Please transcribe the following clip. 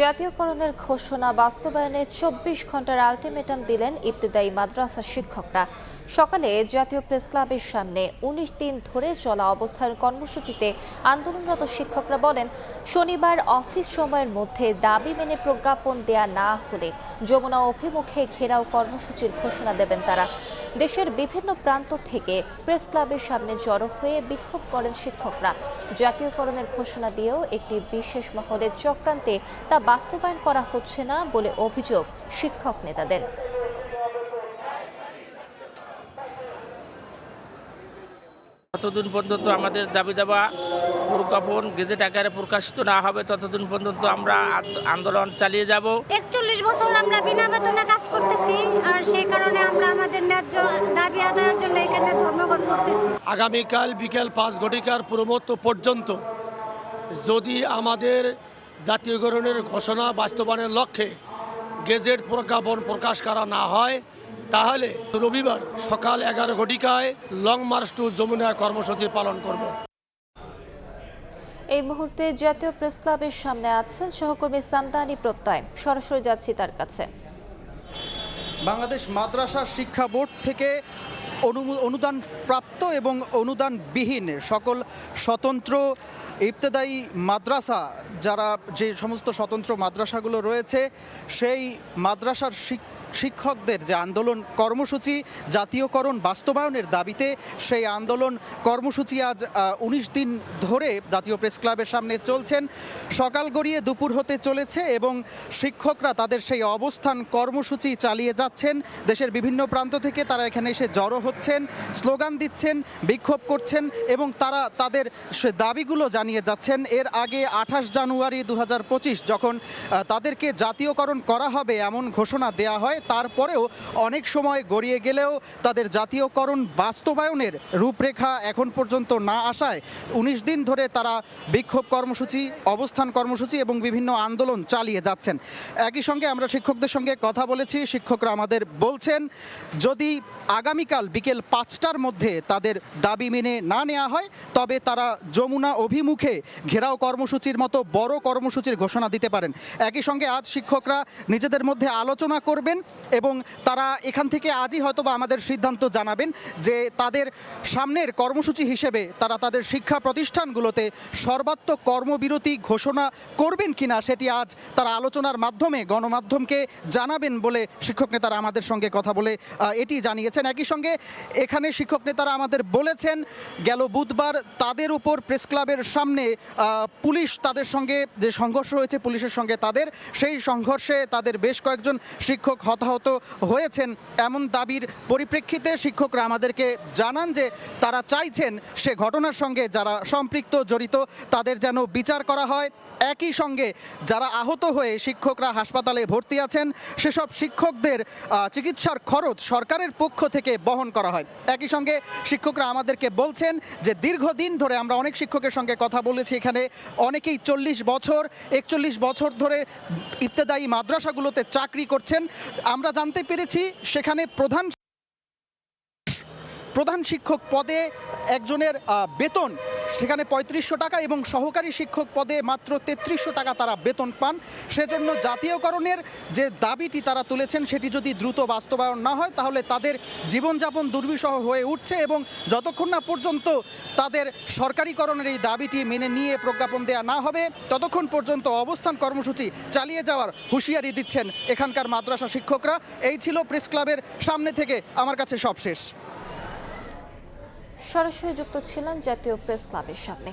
জাতীয়করণের ঘোষণা বাস্তবায়নে চব্বিশ ঘণ্টার আলটিমেটাম দিলেন ইবতদায়ী মাদ্রাসা শিক্ষকরা। সকালে জাতীয় প্রেস ক্লাবের সামনে উনিশ দিন ধরে চলা অবস্থান কর্মসূচিতে আন্দোলনরত শিক্ষকরা বলেন, শনিবার অফিস সময়ের মধ্যে দাবি মেনে প্রজ্ঞাপন দেয়া না হলে যমুনা অভিমুখে ঘেরাও কর্মসূচির ঘোষণা দেবেন তারা। দেশের বিভিন্ন প্রান্ত থেকে প্রেস ক্লাবের সামনে জড়ো হয়ে বিক্ষোভ করেন শিক্ষকরা। জাতীয়করণের ঘোষণা দিয়েও একটি বিশেষ মহলের চক্রান্তে তা বাস্তবায়ন করা হচ্ছে না বলে অভিযোগ শিক্ষক নেতাদের। ততদিন পর্যন্ত আমাদের দাবি দাবা প্রজ্ঞাপন গেজেট আকারে প্রকাশিত না হবে ততদিন পর্যন্ত আমরা আন্দোলন চালিয়ে যাব। একচল্লিশ বছর আমরা বিনা বেতনে কাজ করতেছি আর সেই কারণে আমরা আমাদের ন্যায্য দাবি আদায়ের জন্য এখানে ধর্মঘট করতেছি। আগামীকাল বিকেল পাঁচ ঘটিকার প্রমত্ত পর্যন্ত যদি আমাদের জাতীয়করণের ঘোষণা বাস্তবায়নের লক্ষ্যে গেজেট প্রজ্ঞাপন প্রকাশ করা না হয় তাহলে রবিবার সকাল এগারো ঘটিকায় লং মার্চ টু যমুনা কর্মসূচি পালন করব। এই মুহূর্তে জাতীয় প্রেস ক্লাবের সামনে আছেন সহকর্মী সামদানি প্রত্যয়। সরাসরি যাচ্ছি তার কাছে। বাংলাদেশ মাদ্রাসা শিক্ষা বোর্ড থেকে অনুদান প্রাপ্ত এবং অনুদানবিহীন সকল স্বতন্ত্র ইবতদায়ী মাদ্রাসা, যারা যে সমস্ত স্বতন্ত্র মাদ্রাসাগুলো রয়েছে, সেই মাদ্রাসার শিক- শিক্ষকদের যে আন্দোলন কর্মসূচি, জাতীয়করণ বাস্তবায়নের দাবিতে সেই আন্দোলন কর্মসূচি আজ উনিশ দিন ধরে জাতীয় প্রেস ক্লাবের সামনে চলছেন। সকাল গড়িয়ে দুপুর হতে চলেছে এবং শিক্ষকরা তাদের সেই অবস্থান কর্মসূচি চালিয়ে যাচ্ছেন। দেশের বিভিন্ন প্রান্ত থেকে তারা এখানে এসে জড়ো হচ্ছেন, স্লোগান দিচ্ছেন, বিক্ষোভ করছেন এবং তারা তাদের দাবিগুলো জানিয়ে যাচ্ছেন। এর আগে আঠাশ জানুয়ারি দু হাজার পঁচিশ যখন তাদেরকে জাতীয়করণ করা হবে এমন ঘোষণা দেয়া হয়, তারপরেও অনেক সময় গড়িয়ে গেলেও তাদের জাতীয়করণ বাস্তবায়নের রূপরেখা এখন পর্যন্ত না আসায় উনিশ দিন ধরে তারা বিক্ষোভ কর্মসূচি, অবস্থান কর্মসূচি এবং বিভিন্ন আন্দোলন চালিয়ে যাচ্ছেন। একই সঙ্গে আমরা শিক্ষকদের সঙ্গে কথা বলেছি। শিক্ষকরা আমাদের বলছেন, যদি আগামীকাল বিকেল পাঁচটার মধ্যে তাদের দাবি মেনে না নেওয়া হয়, তবে তারা যমুনা অভিমুখে ঘেরাও কর্মসূচির মতো বড় কর্মসূচির ঘোষণা দিতে পারেন। একই সঙ্গে আজ শিক্ষকরা নিজেদের মধ্যে আলোচনা করবেন এবং তারা এখান থেকে আজই হয়তো বা আমাদের সিদ্ধান্ত জানাবেন যে তাদের সামনের কর্মসূচি হিসেবে তারা তাদের শিক্ষা প্রতিষ্ঠানগুলোতে সর্বাত্মক কর্মবিরতি ঘোষণা করবেন কিনা, সেটি আজ তারা আলোচনার মাধ্যমে গণমাধ্যমকে জানাবেন বলে শিক্ষক নেতারা আমাদের সঙ্গে কথা বলে এটি জানিয়েছেন। একই সঙ্গে এখানে শিক্ষক নেতারা আমাদের বলেছেন, গেল বুধবার তাদের উপর প্রেস ক্লাবের সামনে পুলিশ তাদের সঙ্গে যে সংঘর্ষ হয়েছে পুলিশের সঙ্গে তাদের, সেই সংঘর্ষে তাদের বেশ কয়েকজন শিক্ষক হতাহত হয়েছেন এমন দাবির পরিপ্রেক্ষিতে শিক্ষকরা আমাদেরকে জানান যে তারা চাইছেন সে ঘটনার সঙ্গে যারা সম্পৃক্ত, জড়িত, তাদের যেন বিচার করা হয়। একই সঙ্গে যারা আহত হয়ে শিক্ষকরা হাসপাতালে ভর্তি আছেন, সেসব শিক্ষকদের চিকিৎসার খরচ সরকারের পক্ষ থেকে বহন করা হয়। একই সঙ্গে শিক্ষকরা আমাদেরকে বলছেন যে দীর্ঘদিন ধরে আমরা অনেক শিক্ষকের সঙ্গে কথা বলেছি এখানে, অনেকেই চল্লিশ বছর, একচল্লিশ বছর ধরে ইবতেদায়ী মাদ্রাসাগুলোতে চাকরি করছেন। আমরা জানতে পেরেছি সেখানে প্রধান প্রধান শিক্ষক পদে একজনের বেতন সেখানে পঁয়ত্রিশশো টাকা এবং সহকারী শিক্ষক পদে মাত্র তেত্রিশশো টাকা তারা বেতন পান। সেজন্য জাতীয়করণের যে দাবিটি তারা তুলেছেন, সেটি যদি দ্রুত বাস্তবায়ন না হয়, তাহলে তাদের জীবনযাপন দুর্বিষহ হয়ে উঠছে এবং যতক্ষণ না পর্যন্ত তাদের সরকারিকরণের এই দাবিটি মেনে নিয়ে প্রজ্ঞাপন দেয়া না হবে, ততক্ষণ পর্যন্ত অবস্থান কর্মসূচি চালিয়ে যাওয়ার হুঁশিয়ারি দিচ্ছেন এখানকার মাদ্রাসা শিক্ষকরা। এই ছিল প্রেস ক্লাবের সামনে থেকে। আমার কাছে সব শেষ সরাসরি যুক্ত ছিলেন জাতীয় প্রেস ক্লাবের সামনে।